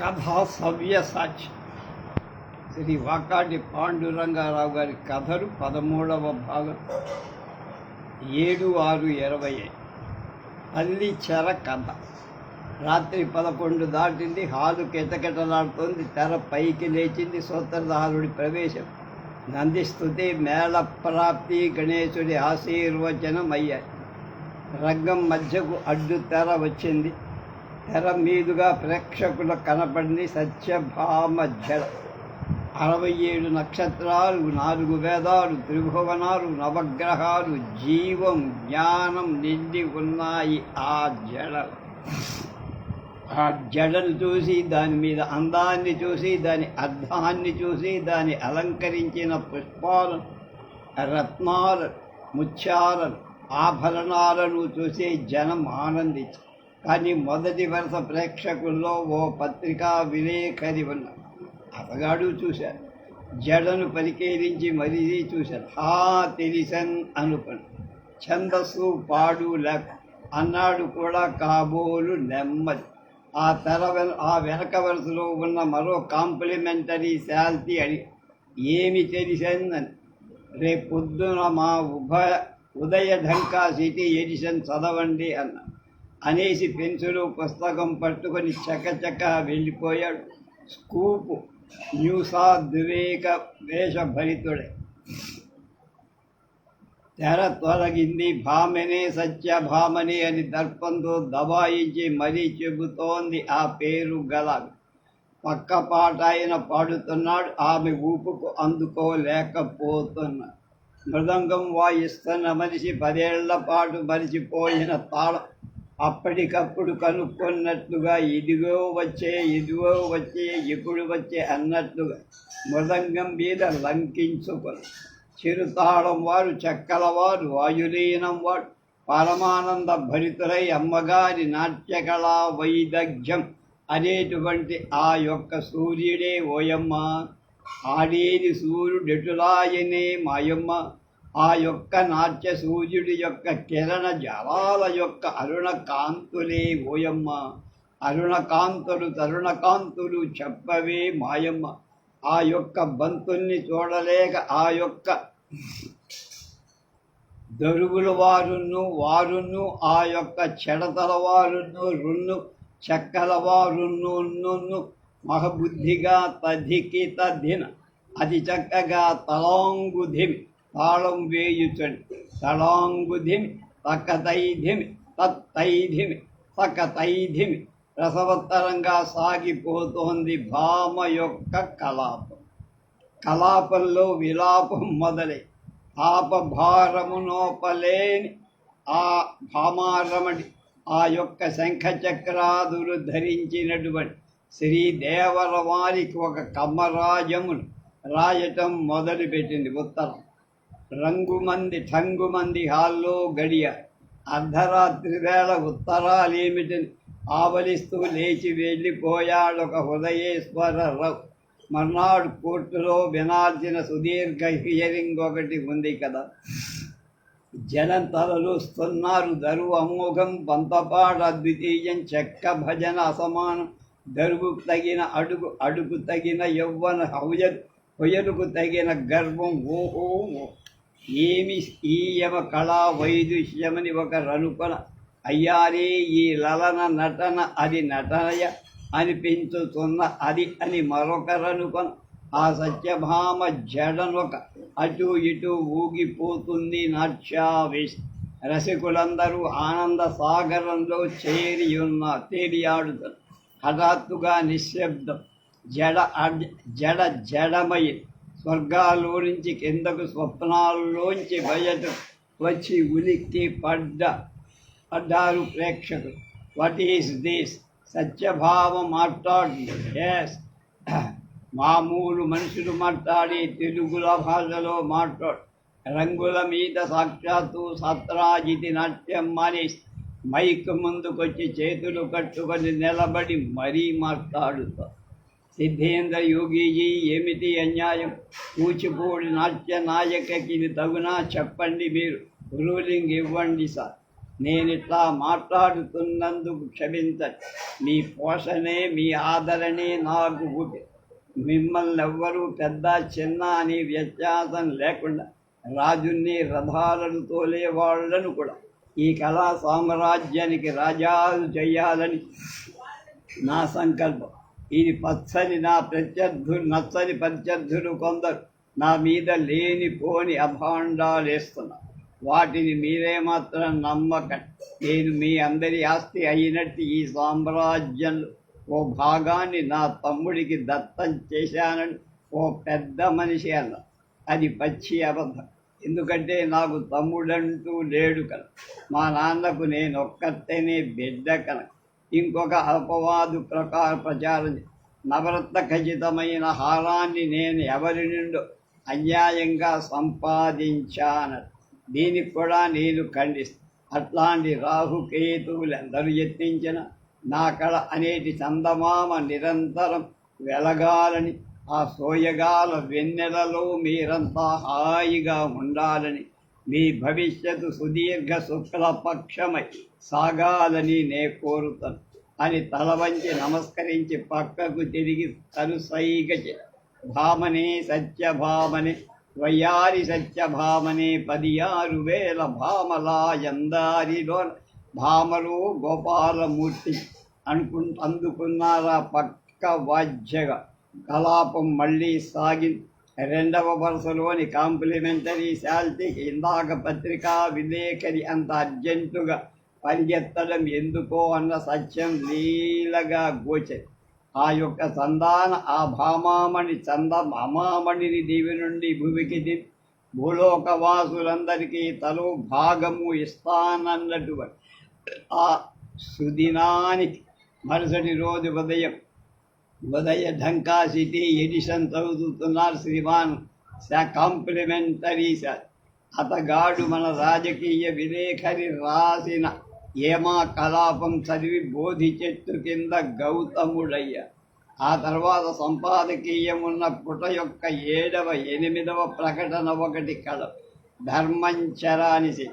కథ సవ్యసాచి శ్రీ వాకాటి పాండురంగారావు గారి కథలు పదమూడవ భాగం. ఏడు ఆరు ఇరవై తల్లి చెర కథ. రాత్రి పదకొండు దాటింది హాలు కిటకిటలాడుతోంది తెర పైకి లేచింది సూత్రధారుడి ప్రవేశం. నందిస్తుతి మేళ ప్రాప్తి గణేశుడి ఆశీర్వచనం అయ్యాయి రంగం మధ్యకు అడ్డు తెర వచ్చింది. తెర మీదుగా ప్రేక్షకుల కనపడింది సత్యభామ జడ అరవై ఏడు నక్షత్రాలు నాలుగు వేదాలు త్రిభువనాలు నవగ్రహాలు జీవం జ్ఞానం నిండి ఉన్నాయి ఆ జడ. ఆ జడను చూసి దాని మీద అందాన్ని చూసి దాని అర్థాన్ని చూసి దాని అలంకరించిన పుష్పాలను రత్నాలను ముత్యాలను ఆభరణాలను చూసి జనం ఆనందించారు. కానీ మొదటి వరుస ప్రేక్షకుల్లో ఓ పత్రికా విలేకరి ఉన్నారు అతగాడు చూశాడు. జడను పరికేరించి మరీ చూశాడు. హా తెలిసన్ అనుకుని ఛందస్సు పాడు లేక అన్నాడు కూడా కాబోలు నెమ్మది. ఆ తెర ఆ వెనక వరుసలో ఉన్న మరో కాంప్లిమెంటరీ శాల్తీ అడిగి ఏమి తెలిసిందని రేపు పొద్దున మా ఉభయ ఉదయ ఢంకా సిటీ ఎడిషన్ చదవండి అన్న అనేసి పెన్సిలు పుస్తకం పట్టుకొని చకచక వెళ్ళిపోయాడు. స్కూపు న్యూసాద్వివేక వేషభరితుడే. తెర తొలగింది భామనే సత్యభామని అని దర్పంతో దబాయించి మరీ చెబుతోంది ఆ పేరు గల. పక్క పాట ఆయన పాడుతున్నాడు ఆమె ఊపుకు అందుకోలేకపోతున్నాడు మృదంగం వాయిస్తున్న మనిషి పదేళ్ళ పాటు మరిచిపోయిన తాళం అప్పటికప్పుడు కనుక్కున్నట్లుగా ఇదిగో వచ్చే ఇదిగో వచ్చే ఇప్పుడు వచ్చే అన్నట్లుగా మృదంగం మీద లంకించుకొని చిరుతాళం వారు చెక్కల వారు వాయులీనం వాడు పరమానంద భరితులై అమ్మగారి నాట్యకళా వైదగ్ధ్యం అనేటువంటి ఆ యొక్క సూర్యుడే ఓయమ్మ. ఆడేది సూర్యుడెటులాయనే మాయమ్మ. ఆ యొక్క నాట్య సూర్యుడి యొక్క కిరణ జలాల యొక్క అరుణ కాంతులే ఓయమ్మ. అరుణ కాంతులు తరుణ కాంతులు చెప్పవే మాయమ్మ. ఆ యొక్క బంతుల్ని చూడలేక ఆ యొక్క దొరుగుల వారును వారును ఆ యొక్క చెడతల వారును రున్ను చెక్కల వారును మహబుద్ధిగా తధికి తధిన అతి చక్కగా తలాంగుధిమి తాళం వేయుచండి తళాంగుధిమి తక్కతైధిమి తత్తైధిమి సకతైధిమి రసవత్తరంగా సాగిపోతోంది భామ యొక్క కలాపం కలాపంలో విలాపం మొదలై పాపభారమునోపలేని ఆ భామారమణి ఆ యొక్క శంఖ చక్రాదులు ధరించినటువంటి శ్రీదేవర వారికి ఒక కమ్మరాజమును రాయటం మొదలుపెట్టింది ఉత్తరం రంగుమంది ఠంగుమంది హాల్లో గడియ. అర్ధరాత్రి వేళ ఉత్తరాలేమిటని ఆవలిస్తూ లేచి వెళ్ళిపోయాడు ఒక హృదయేశ్వరరావు మర్నాడు కోర్టులో వినాల్సిన సుదీర్ఘ హియరింగ్ ఒకటి ఉంది కదా. జనం తలలుస్తున్నారు. దరువు అమోఘం పంతపాట అద్వితీయం చెక్క భజన అసమానం. దరువు తగిన అడుగు అడుగు తగిన యవ్వన హౌయ హొయలుకు తగిన గర్వం. ఓహో ఏమి ఈయమ కళా వైదుష్యమని ఒక రనుకొన అయ్యారే ఈ లలన నటన అది నటనయ అనిపించుతున్న అది అని మరొకరనుకొన ఆ సత్యభామ జడనొక అటు ఇటు ఊగిపోతుంది నాట్యావేశ రసికులందరూ ఆనంద సాగరంలో చేరి ఉన్న తేలియాడుతారు హఠాత్తుగా నిశ్శబ్దం జడ అడ్- జడ జడమయి స్వర్గాల్లో నుంచి కిందకు స్వప్నాల్లోంచి బయట వచ్చి ఉలిక్కి పడ్డ పడ్డారు ప్రేక్షకులు. వాట్ ఈస్ దిస్ సత్యభావం మాట్లాడు ఎస్ మామూలు మనుషులు మాట్లాడి తెలుగుల భాషలో మాట్లాడు. రంగుల మీద సాక్షాత్తు సత్రాజితి నాట్యం మానేసి మైక్ ముందుకొచ్చి చేతులు కట్టుకొని నిలబడి మరీ మాట్లాడుతారు సిద్ధేంద్ర యోగీజీ ఏమిటి అన్యాయం? కూచిపూడి నాట్య నాయకకి ఇది తగునా చెప్పండి మీరు. రూలింగ్ ఇవ్వండి సార్. నేను ఇట్లా మాట్లాడుతున్నందుకు క్షమించండి. మీ పోషణే మీ ఆదరణే నాకు ఊపి. మిమ్మల్ని ఎవ్వరూ పెద్ద చిన్న అని వ్యత్యాసం లేకుండా రాజుని రథాలను తోలేవాళ్ళను కూడా. ఈ కళా సామ్రాజ్యానికి రాజాలు చేయాలని నా సంకల్పం. ఇది పచ్చని నా ప్రత్యర్థులు నచ్చని ప్రత్యర్థులు కొందరు. నా మీద లేనిపోని అభాండాలు వేస్తున్నారు వాటిని మీరే మాత్రం నమ్మకండి నేను మీ అందరి ఆస్తి అయినట్టు ఈ సామ్రాజ్యంలో ఓ భాగాన్ని నా తమ్ముడికి దత్తం చేశానని ఓ పెద్ద మనిషి అన్న. అది పచ్చి అబద్ధం. ఎందుకంటే నాకు తమ్ముడంటూ లేడు కనుక మా నాన్నకు నేను ఒక్కతేనే బిడ్డ కనుక. ఇంకొక అపవాదు ప్రకార ప్రచారం నవరత్న ఖచ్చితమైన హారాన్ని నేను ఎవరి నుండో అన్యాయంగా సంపాదించాను. దీనికి కూడా నేను ఖండిస్తాను అట్లాంటి రాహుకేతువులందరూ యత్నించిన నా కళ అనేటి చందమామ నిరంతరం వెలగాలని ఆ సోయగాల వెన్నెలలో మీరంతా హాయిగా ఉండాలని మీ భవిష్యత్తు సుదీర్ఘ శుక్లపక్షమై సాగాలని నే కోరుతాను. అని తల వంచి నమస్కరించి పక్కకు తిరిగి తను సైగ భామనే సత్యభామనే వయ్యారి సత్యభామనే పదియారు వేల భామలా ఎందారిలో భామలు గోపాలమూర్తి అనుకు అందుకున్నారా పక్క వాజ్యగా. కలాపం మళ్ళీ సాగింది రెండవ వరుసలోని కాంప్లిమెంటరీ శాల్తీకి ఇందాక పత్రికా విలేకరి అంత అర్జెంటుగా పరిగెత్తడం ఎందుకో అన్న సత్యం లీలగా గోచరి. ఆ యొక్క సంధాన ఆ భామామణి చంద అమామణిని దేవి నుండి భూమికి దింపి భూలోకవాసులందరికీ తలో భాగము ఇస్తానన్నటువంటి ఆ సుదినానికి మరుసటి రోజు ఉదయం ఉదయ ఢంకా సిటీ ఎడిషన్ చదువుతున్నారు శ్రీమాన్ కాంప్లిమెంటరీ సార్ అతగాడు మన రాజకీయ విలేఖరి రాసిన ఏమా కలాపం చదివి బోధి చెట్టు కింద గౌతముడయ్య. ఆ తర్వాత సంపాదకీయమున్న పుట యొక్క ఏడవ ఎనిమిదవ ప్రకటన ఒకటి కళ ధర్మంచరానిసి.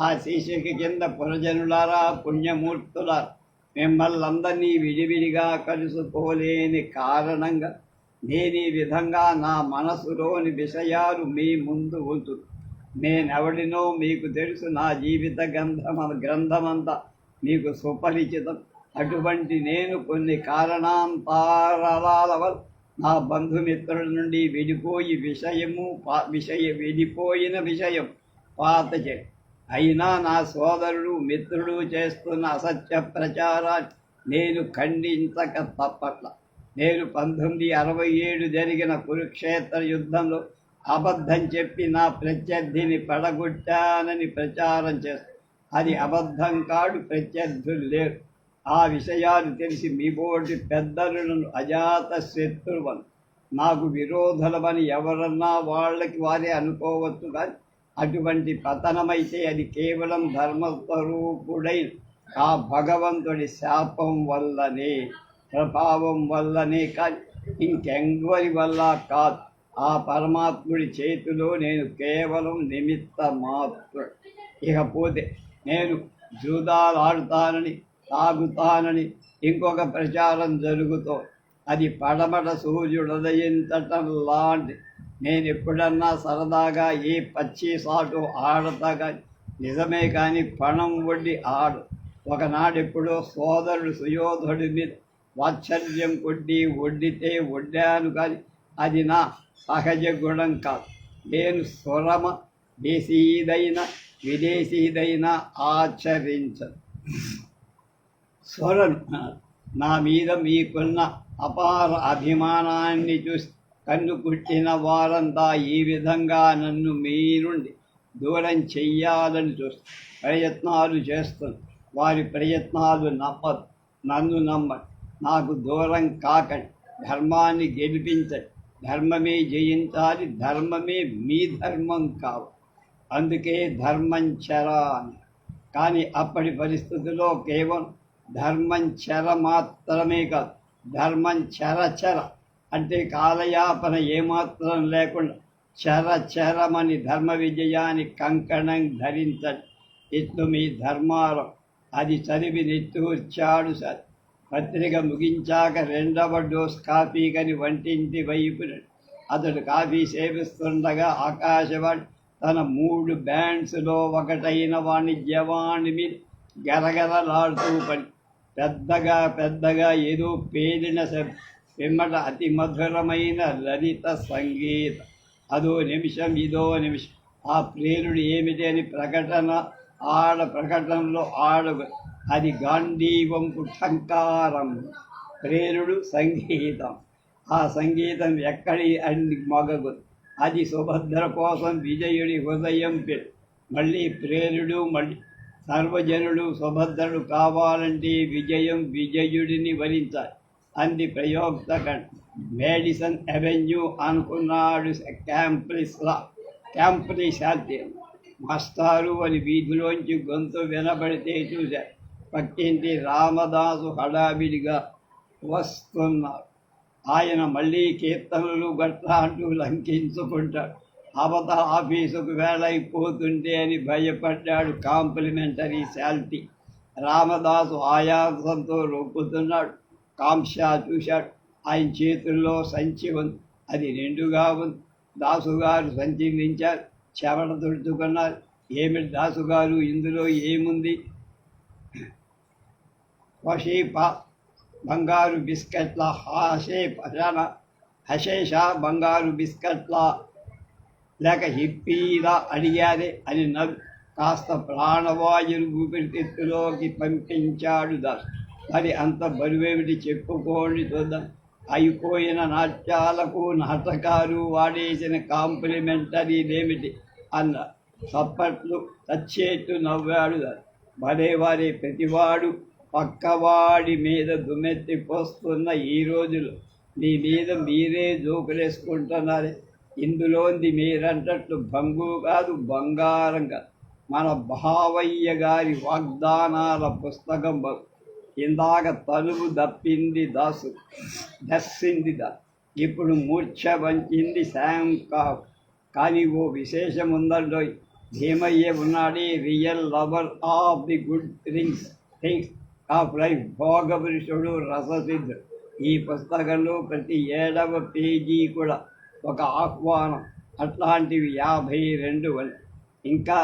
ఆ శీర్షిక కింద పురజనులారా పుణ్యమూర్తులారా మిమ్మల్ని అందరినీ విడివిడిగా కలుసుకోలేని కారణంగా నేను ఈ విధంగా నా మనసులోని విషయాలు మీ ముందు ఉంచు నేనెవడినో మీకు తెలుసు నా జీవిత గ్రంథమ గ్రంథమంతా మీకు సుపరిచితం. అటువంటి నేను కొన్ని కారణాంతరాల వల్ల నా బంధుమిత్రుల నుండి విడిపోయి విషయము పా- విషయ విడిపోయిన విషయం పాత చే అయినా నా సోదరుడు మిత్రుడు చేస్తున్న అసత్య ప్రచారాన్ని నేను ఖండించక తప్పట్ల. నేను పంతొమ్మిది అరవై ఏడు జరిగిన కురుక్షేత్ర యుద్ధంలో అబద్ధం చెప్పి నా ప్రత్యర్థిని పడగొట్టానని ప్రచారం చేస్తాను అది అబద్ధం కాడు ప్రత్యర్థులు లేరు. ఆ విషయాలు తెలిసి మీ బోటి పెద్దలను అజాత శత్రువను నాకు విరోధులమని ఎవరన్నా వాళ్ళకి వారే అనుకోవచ్చు కానీ అటువంటి పతనమైతే అది కేవలం ధర్మస్వరూపుడై ఆ భగవంతుడి శాపం వల్లనే ప్రభావం వల్లనే కానీ ఇంకెంగరి వల్ల కాదు. ఆ పరమాత్ముడి చేతిలో నేను కేవలం నిమిత్త మాత్రుడు ఇకపోతే నేను జూదాలాడుతానని తాగుతానని ఇంకొక ప్రచారం జరుగుతో అది పడమట సూర్యుడదయించటం లాంటి నేను ఎప్పుడన్నా సరదాగా ఈ పచ్చి సాటు ఆడతా కానీ నిజమే కానీ పణం వడ్డి ఆడు. ఒకనాడెప్పుడో సోదరుడు సుయోధుడి మీద వాత్సల్యం కొట్టి వడ్డితే వడ్డాను కానీ అది నా సహజ గుణం కాదు. నేను స్వరమ దేశీదైన విదేశీదైన ఆచరించను. స్వరం నా మీద మీకున్న అపార అభిమానాన్ని చూసి కన్ను కుట్టిన వారంతా ఈ విధంగా నన్ను మీ నుండి దూరం చెయ్యాలని చూస్తూ ప్రయత్నాలు చేస్తుంది వారి ప్రయత్నాలు నమ్మదు. నన్ను నమ్మదు నాకు దూరం కాకండి. ధర్మాన్ని గెలిపించండి. ధర్మమే జయించాలి. ధర్మమే మీ ధర్మం కావు అందుకే ధర్మం చరా అని. కానీ అప్పటి పరిస్థితుల్లో కేవలం ధర్మం చెర మాత్రమే కాదు. ధర్మం చెర చెర. అంటే కాలయాపన ఏమాత్రం లేకుండా చెర చెరమని ధర్మ విజయాన్ని కంకణం ధరించండి ఇట్లు మీ ధర్మారం. అది చదివి నెత్తూర్చాడు సార్. పత్రిక ముగించాక రెండవ డోస్ కాఫీ కని వంటింటి వైపున అతడు కాఫీ సేవిస్తుండగా ఆకాశవాణి తన మూడు బ్యాండ్స్లో ఒకటైన వాణిజ్యవాణి మీద గరగరలాడుతూ పడి పెద్దగా పెద్దగా ఏదో పేలిన శబ్దం పిమ్మట అతి మధురమైన లలిత సంగీతం. అదో నిమిషం ఇదో నిమిషం. ఆ ప్రేరుడు ఏమిటి అని ప్రకటన ఆడ ప్రకటనలో ఆడ అది గాంధీవంపు టంకారం. ప్రేరుడు సంగీతం. ఆ సంగీతం ఎక్కడి అని మగగు. అది సుభద్ర కోసం విజయుడి హృదయం పె- మళ్ళీ ప్రేరుడు మళ్ళీ సర్వజనుడు సుభద్రుడు కావాలంటే విజయం విజయుడిని వరించాలి. అంది ప్రయోక్త మేడిసన్ అవెన్యూ అనుకున్నాడు క్యాంప్రిస్లా క్యాంప్రి శాంతి మాస్టారు అని వీధిలోంచి గొంతు వినబడితే చూశారు పక్కింటి రామదాసు హడావిడిగా వస్తున్నారు. ఆయన మళ్ళీ కీర్తనలు గట్రా అంటూ లంకించుకుంటాడు. అవత ఆఫీసుకు వేళైపోతుంటే అని భయపడ్డాడు కాంప్లిమెంటరీ శాల్టీ. రామదాసు ఆయాసంతో రొప్పుతున్నాడు కాంక్ష చూశాడు. ఆయన చేతుల్లో సంచి ఉంది. అది నిండుగా ఉంది. దాసుగారు సంచి నించారు చెమట తుడుచుకున్నారు. ఏమిటి దాసుగారు? ఇందులో ఏముంది? వషీప బంగారు బిస్కెట్ల హాషే పజాన హషేష బంగారు బిస్కెట్ల. లేక హిప్పీలా అడిగారే అని నవ్వు కాస్త ప్రాణవాయులు ఊపిరితిత్తులోకి పంపించాడు దాసు మరి అంత బరువేమిటి చెప్పుకోండి చూద్దాం. అయిపోయిన నాట్యాలకు నాటకాలు వాడేసిన కాంప్లిమెంటరీలేమిటి అన్న చప్పట్లు తచ్చేట్టు నవ్వాడు దాస్ ప్రతివాడు పక్కవాడి మీద దుమ్మెత్తి పోస్తున్న ఈ రోజులు. మీ మీద మీరే జోకులేసుకుంటున్నారే. ఇందులోంది మీరంటట్లు భంగు కాదు బంగారం కాదు. మన భావయ్య గారి వాగ్దానాల పుస్తకం ఇందాక తలుపు దప్పింది దాసు దస్సింది ద. ఇప్పుడు మూర్ఛ వంచింది శాం కా కానీ ఓ విశేషం ఉందండో భీమయ్యే ఉన్నాడే real lover of the good things things of life. భోగపురుషుడు రససిద్ధుడు ఈ పుస్తకంలో ప్రతి ఏడవ పేజీ కూడా ఒక ఆహ్వానం. అట్లాంటివి యాభై రెండు వల్ ఇంకా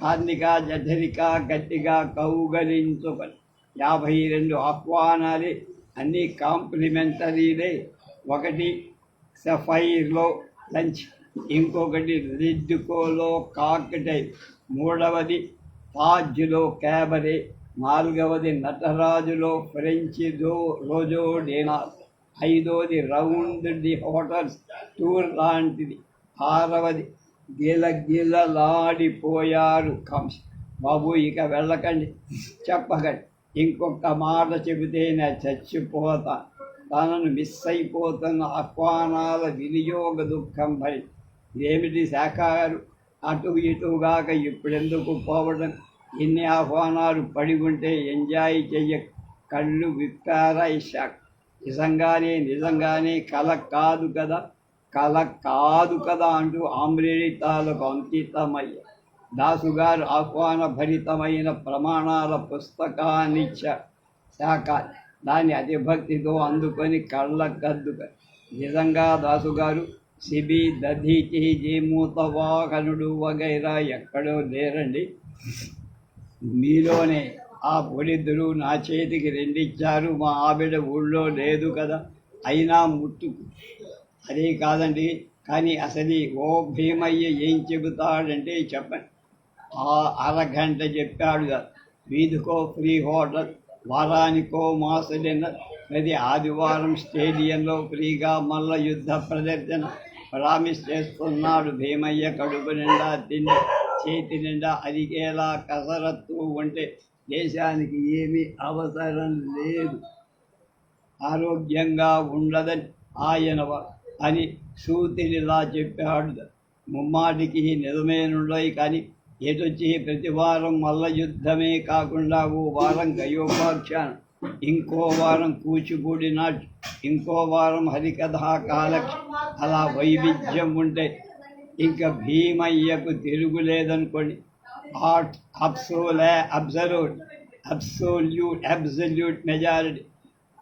కార్నిక జఠరిక గట్టిగా కౌగలించుకొని యాభై రెండు ఆహ్వానాలే అన్నీ కాంప్లిమెంటరీలే. ఒకటి సఫైర్లో లంచ్ ఇంకొకటి రిడ్కోలో కాక్టైల్. మూడవది తాజ్లో క్యాబరే నాలుగవది నటరాజులో ఫ్రెంచ్ దో రోజో డేనార్ ఐదవది రౌండ్ ది హోటల్స్ టూర్ లాంటిది. ఆరవది గిల కంస్ బాబు ఇక వెళ్ళకండి. చెప్పకండి. ఇంకొక మాట చెబితే నేను చచ్చిపోతా. తనను మిస్ అయిపోతున్న ఆహ్వానాల వినియోగ దుఃఖం భరి ఏమిటి శాఖారు అటు ఇటుగాక ఇప్పుడెందుకు పోవడం? ఎన్ని ఆహ్వానాలు పడి ఉంటే ఎంజాయ్ చెయ్య కళ్ళు విప్పారా ఇషాక్? శాఖ నిజంగానే నిజంగానే కల కాదు కదా? కల కాదు కదా అంటూ ఆమ్రేడితాలకు అంకితమయ్య. దాసుగారు ఆహ్వాన భరితమైన ప్రమాణాల పుస్తకాన్నిచ్చ శాఖ దాన్ని అతిభక్తితో అందుకొని కళ్ళ నిజంగా దాసుగారు సిబి దధీచి జీమూత వాహనుడు వగైరా ఎక్కడో లేరండి. మీలోనే ఆ పొడిద్దరు నా చేతికి రెండిచ్చారు మా ఆవిడ ఊళ్ళో లేదు కదా అయినా ముట్టుకు అదే కాదండి కానీ అసలు ఓ భీమయ్య ఏం చెబుతాడంటే చెప్పండి. ఆ అరగంట చెప్పాడు వీధికో ఫ్రీ హోటల్ వారానికో మాస డిన్నర్. ప్రతి ఆదివారం స్టేడియంలో ఫ్రీగా మల్ల యుద్ధ ప్రదర్శన. ప్రామిస్ చేస్తున్నాడు భీమయ్య కడుపు నిండా తిండి చేతి నిండా అరిగేలా కసరత్తు ఉంటే దేశానికి ఏమీ అవసరం లేదు. ఆరోగ్యంగా ఉండదని ఆయన అని సూతినిలా చెప్పాడు. ముమ్మాటికి నిజమేనుండయి కానీ ఎటొచ్చి ప్రతి వారం మల్ల యుద్ధమే కాకుండా ఓ వారం గయోపాఖ్యానం ఇంకో వారం కూచిపూడి నాట్యం ఇంకో వారం హరికథా కాలక్ష అలా వైవిధ్యం ఉంటే ఇంకా భీమయ్యకు తిరుగులేదనుకోండి at absolute absolute absolute absolute majority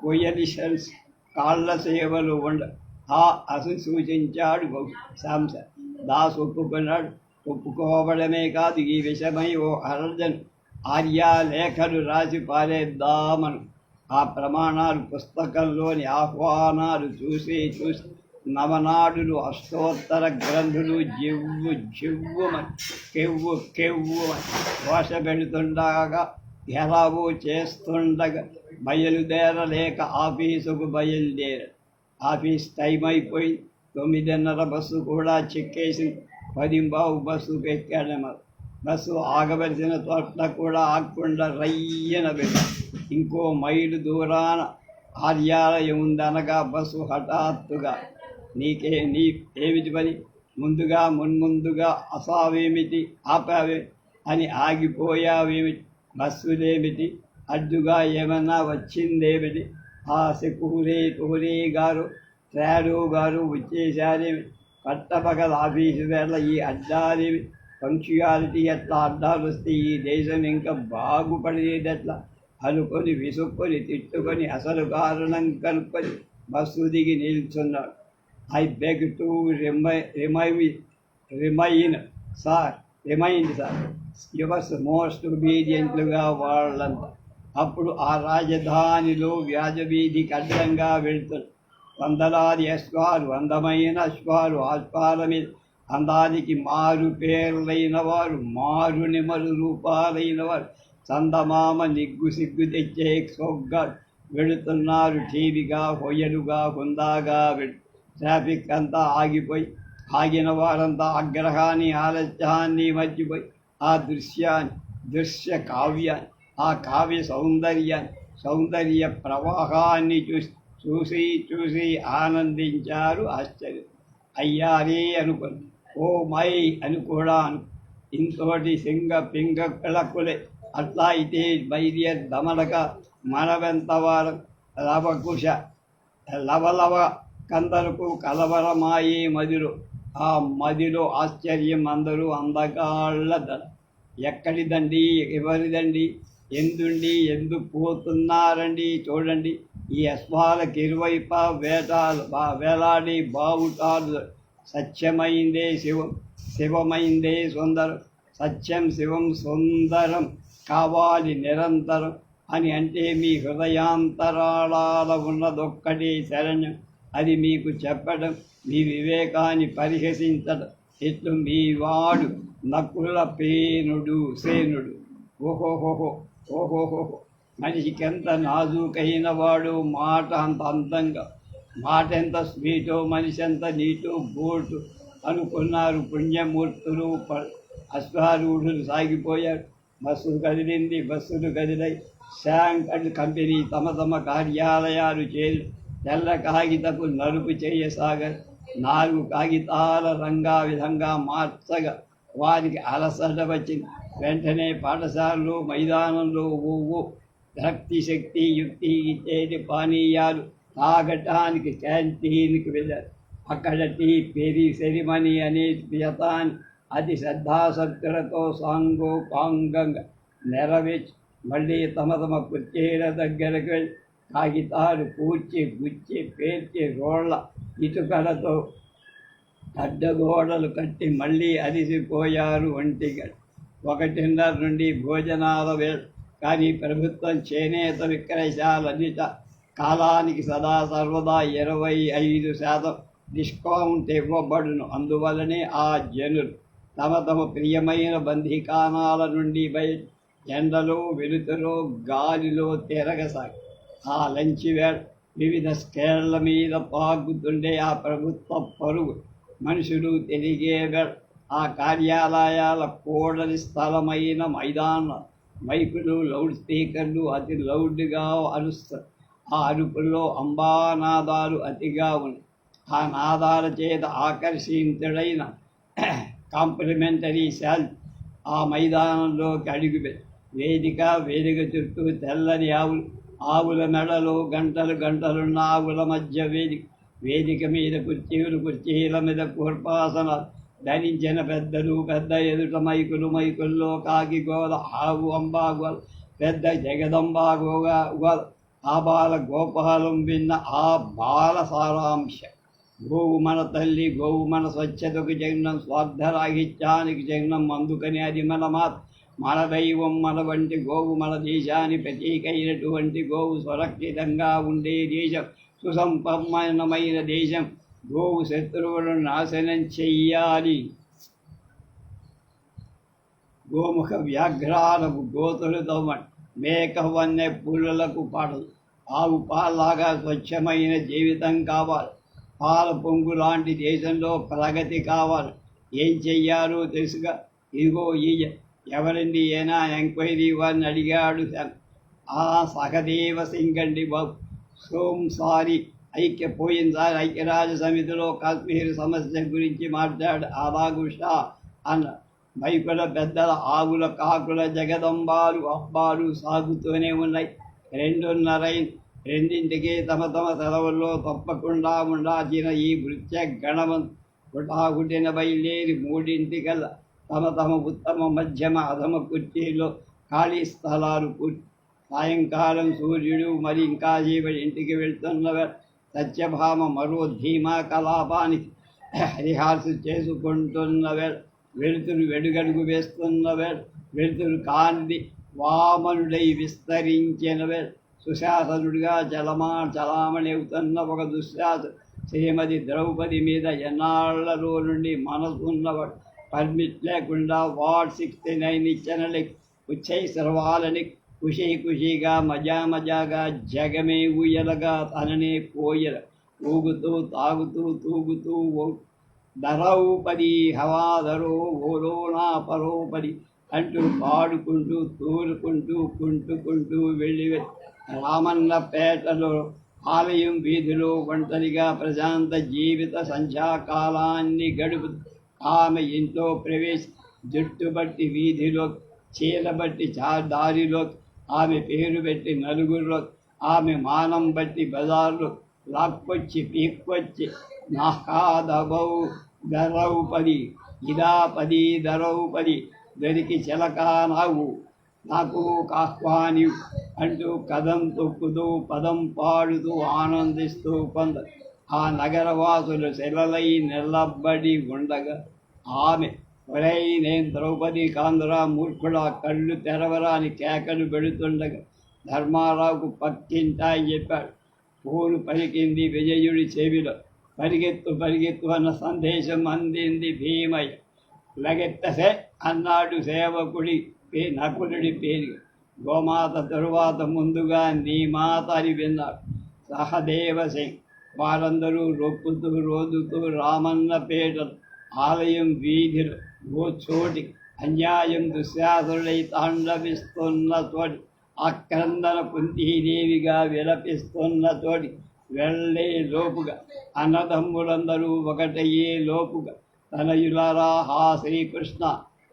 coalitions కాళ్ళ సేవలు ఉండ ఆ అసు సూచించాడు సాంస దాస్ ఒప్పుకున్నాడు. ఒప్పుకోవడమే కాదు ఈ విషయమై ఓ హరజన్ ఆర్యాలేఖలు రాసి పారేద్దామను ఆ ప్రమాణాలు పుస్తకంలోని ఆహ్వానాలు చూసి చూసి నవనాడులు అష్టోత్తర గ్రంథులు జివ్వు జివ్వుమని కెవ్వు కెవ్వుమని దోష పెడుతుండగా ఎలాగో చేస్తుండగా బయలుదేరలేక ఆఫీసుకు బయలుదేర ఆఫీస్ టైం అయిపోయి తొమ్మిదిన్నర బస్సు కూడా చెక్కేసి పదింబావు బస్సు ఎక్కాడేమో బస్సు ఆగవలసిన చోట్ల కూడా ఆగకుండా రయ్యన బిడ్డ ఇంకో మైలు దూరాన ఆర్యాలయం ఉందనగా బస్సు హఠాత్తుగా నీకే నీ ఏమిటి పని? ముందుగా మున్ముందుగా అసావేమిటి? ఆపావే అని ఆగిపోయావేమిటి? బస్సులేమిటి అడ్డుగా ఏమన్నా వచ్చిందేమిటి? ఆ సెకూరే టూరే గారు ట్రాడో గారు వచ్చేసారేమిటి పట్టపగల ఆఫీసు వేళ ఈ అడ్డాది పంక్చుయాలిటీ ఎట్లా అడ్డాలు వస్తే ఈ దేశం ఇంకా బాగుపడేది ఎట్లా అనుకొని విసుక్కొని తిట్టుకొని అసలు కారణం కనుక్కొని బస్సు దిగి నిల్చున్నాడు. I beg to remain remain remain sir remind sir. Yours most ఒబీడియంట్లుగా వాళ్ళంతా. అప్పుడు ఆ రాజధానిలో వ్యాజవీధికి అడ్డంగా వెళ్తారు వందలాది అశ్వాలు అందమైన అశ్వాలు అశ్వాల మీద అందానికి మారు పేర్లైన వారు మారు నిమరు రూపాలైన వారు చందమామ నిగ్గు సిగ్గు తెచ్చే సొగ్గా వెళుతున్నారు. టీవీగా హొయ్యలుగా హుందాగా ట్రాఫిక్ అంతా ఆగిపోయి ఆగిన వారంతా ఆగ్రహాన్ని ఆలస్యాన్ని మర్చిపోయి ఆ దృశ్యాన్ని దృశ్య కావ్యాన్ని ఆ కావ్య సౌందర్యాన్ని సౌందర్య ప్రవాహాన్ని చూసి చూసి చూసి ఆనందించారు ఆశ్చర్యం. అయ్యారే అనుకుని. ఓ మై అని కూడా అను ఇంతోటి సింగ పింగ పిలకులే. అట్లా అయితే వైద్య దమలక మనవెంత వారు? లవకుశ లవలవ కందలకు కలవరమాయే మదిలో ఆ మదిలో ఆశ్చర్యం అందరూ అందగాళ్ళ దడ ఎక్కడిదండి? ఎవరిదండి? ఎందుండి? ఎందుకు పోతున్నారండి? చూడండి. ఈ అశ్వాలకు ఇరువైప వేదాలు బా- వేలాడి బావుటాలు. సత్యమైందే శివం శివమైందే సుందరం. సత్యం శివం సుందరం కావాలి నిరంతరం అని అంటే మీ హృదయాంతరాళాల ఉన్నదొక్కటే శరణ్యం. అది మీకు చెప్పడం మీ వివేకాన్ని పరిహసించడం. ఇట్లు మీ వాడు నకుల పేనుడు సేనుడు. ఓహోహోహో ఓహోహోహో. మనిషికి ఎంత నాజూకైన వాడు మాట అంత అందంగా మాట ఎంత స్వీటో మనిషి ఎంత నీటో బోటు అనుకున్నారు పుణ్యమూర్తులు అశ్వారూఢులు సాగిపోయారు. బస్సు కదిలింది బస్సులు కదిలై శాంక్ అండ్ కంపెనీ తమ తమ కార్యాలయాలు చేరి తెల్ల కాగితపు నలుపు చేయసాగారు. నాలుగు కాగితాల రంగా విధంగా మార్చగా వారికి అలసట వచ్చింది. వెంటనే పాఠశాలలో మైదానంలో ఓ భక్తి శక్తి యుక్తి ఇచ్చేది పానీయాలు తాగటానికి క్యాంటీన్కి వెళ్ళారు అక్కడ టీ పెరి సెరిమనీ అనే వ్యతాన్ని అతి శ్రద్ధాశక్తులతో సాంగో పాంగంగా నెరవేర్చి. మళ్ళీ తమ తమ కుర్చీల దగ్గరకు వెళ్ళి కాగితాలు పూడ్చి గుచ్చి పేర్చి రోళ్ళ ఇటుకలతో అడ్డగోడలు కట్టి మళ్ళీ అలిసిపోయారు ఒంటిగా ఒకటిన్నర నుండి భోజనాల వేళ కానీ ప్రభుత్వం చేనేత విక్రయశాలన్నిట కాలానికి సదా సర్వదా ఇరవై ఐదు శాతం డిస్కౌంట్ ఇవ్వబడును. అందువలనే ఆ జనులు తమ తమ ప్రియమైన బంధికానాల నుండి బయట ఎండలో వెలుతులో గాలిలో తిరగసాగి ఆ లంచి వేళ వివిధ స్కేళ్ళ మీద పాగుతుండే ఆ ప్రభుత్వ పరుగు. మనుషులు తిరిగే వేళ ఆ కార్యాలయాల కూడలి స్థలమైన మైదానం మైకులు లౌడ్ స్పీకర్లు అతి లౌడ్గా అరుస్తారు ఆ అరుపుల్లో అంబానాదాలు అతిగా ఉన్నాయి. ఆ నాదాల చేత ఆకర్షించుడైన కాంప్లిమెంటరీ సెల్ ఆ మైదానంలోకి అడుగు వేదిక వేదిక చుట్టూ తెల్లని ఆవులు ఆవుల మెడలో గంటలు గంటలున్న ఆవుల మధ్య వేదిక వేదిక మీద కుర్చీలు కుర్చీల మీద కూర్పాసనాలు ధరించిన పెద్దలు పెద్ద ఎదుట మైకులు మైకుల్లో కాకి గోల ఆవు అంబా గోల పెద్ద జగదంబా గోగా గోల. ఆ బాల గోపాలం విన్న ఆ బాల సారాంశ. గోవు మన తల్లి గోవు మన స్వచ్ఛతకు జగనం స్వార్థరాహిత్యానికి జగనం అందుకని అది మన మాత్. మన దైవం మన వంటి గోవు మన దేశాన్ని ప్రతీకైనటువంటి గోవు సురక్షితంగా ఉండే దేశం సుసంపన్నమైన దేశం. గోవు శత్రువులను నాశనం చెయ్యాలి. గోముఖ వ్యాఘ్రాలకు గోతులు తవ్వండి మేక వన్నె పులులకు పాడదు. ఆవు పాల్లాగా స్వచ్ఛమైన జీవితం కావాలి. పాల పొంగు లాంటి దేశంలో ప్రగతి కావాలి. ఏం చెయ్యాలో తెలుసుగా? ఇదిగో ఈ ఎవరండి ఏనా ఎంక్వైరీ వారిని అడిగాడు ఆ సహదేవ సింగండి బాబు. సోమ్ సారీ. ఐక్య పోయినసారి ఐక్యరాజ్య సమితిలో కాశ్మీర్ సమస్య గురించి మాట్లాడు అలాగు షా అన్న మైకుల పెద్దల ఆవుల కాకుల జగదంబాలు అబ్బాలు సాగుతూనే ఉన్నాయి. రెండున్నరై రెండింటికి తమ తమ సెలవుల్లో తప్పకుండా ఉండాల్సిన ఈ వృత్య గణవం హుటాహుటిన బయలుదేరి మూడింటికల్లా తమ తమ ఉత్తమ మధ్యమ అధమ కుర్చీలో ఖాళీ స్థలాలు సాయంకాలం సూర్యుడు మరి ఇంకా చీకటి ఇంటికి వెళ్తున్నవారు సత్యభామ మరో ధీమా కలాపానికి రిహార్సు చేసుకుంటున్న వెలుతురు వెడుగడుగు వేస్తున్న వెలుతురు కాంతి వామనుడై విస్తరించిన సుశాసనుడిగా చలమా చలామణి అవుతున్న ఒక దుశ్శాసు శ్రీమతి ద్రౌపది మీద ఎన్నాళ్ళలో నుండి మనసున్నవాడు. పర్మిట్ లేకుండా వార్డ్ సిక్స్టీ నైన్ ఇచ్చనని ఉచ్చైసర్వాలని ఖుషీ ఖుషీగా మజా మజాగా జగమే ఉయ్యలగా తననే కోయల ఊగుతూ తాగుతూ తూగుతూ ధరౌపది హవాధరో ఓరోనా పరోపది అంటూ పాడుకుంటూ తూరుకుంటూ కుంటుకుంటూ వెళ్ళి రామన్నపేటలో ఆలయం వీధిలో ఒంటరిగా ప్రశాంత జీవిత సంధ్యాకాలాన్ని గడుపు ఆమె ఇంట్లో ప్రవేశ జుట్టు బట్టి వీధిలో చీల బట్టి చా దారిలో ఆమె పేరు పెట్టి నలుగురిలో ఆమె మానం బట్టి బజార్లు లాక్కొచ్చి పీక్కొచ్చి నాకాదబౌ ధరౌపది ఇదా పది ధరౌపది దొరికి చిలకా నావు నాకు కాహ్వాని అంటూ కథం తొక్కుతూ పదం పాడుతూ ఆనందిస్తూ కొందరు ఆ నగరవాసులు శిలలై నిలబడి ఉండగా ఆమె ఒరై నేను ద్రౌపది కాంధరా మూర్ఖుడ కళ్ళు తెరవరాని కేకలు పెడుతుండగా ధర్మారావుకు పక్కింటా చెప్పాడు. పూలు పలికింది విజయుడి చెవిలో. పరిగెత్తు పరిగెత్తు అన్న సందేశం అందింది భీమయ్య. లగెత్తసే అన్నాడు సేవకుడి పే నకులుడి పేరు. గోమాత తరువాత ముందుగా నీ మాత అని విన్నాడు. సహదేవ సింగ్ వారందరూ రొప్పుతూ రోదుతూ రామన్న పేటలు ఆలయం వీధిలో ఓ అన్యాయం దుశ్శాసుడై తాండవిస్తున్న తోటి ఆక్రందన కుంతీదేవిగా విలపిస్తున్న తోటి వెళ్ళే లోపుగా అన్నదమ్ములందరూ ఒకటయ్యే లోపుగా తనయులారా హా శ్రీకృష్ణ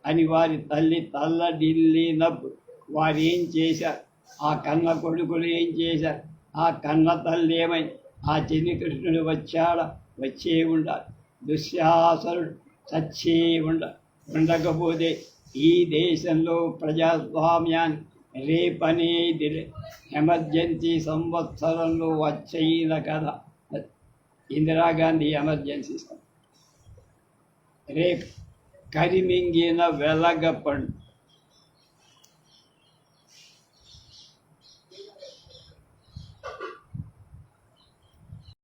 అని వారి తల్లి తల్లడిల్లినప్పుడు వారు ఏం చేశారు? ఆ కన్న కొడుకులు ఏం చేశారు? ఆ కన్న తల్లి ఏమై ఆ చిన్ని కృష్ణుడు వచ్చాడా? వచ్చే ఉండాలి. దుశ్శాసనుడు చచ్చే ఉండాలి. ఉండకపోతే ఈ దేశంలో ప్రజాస్వామ్యాన్ని రేపనేది ఎమర్జెన్సీ సంవత్సరంలో వచ్చైన కథ. ఇందిరాగాంధీ ఎమర్జెన్సీ రేపు కరిమింగిన వెలగపండు.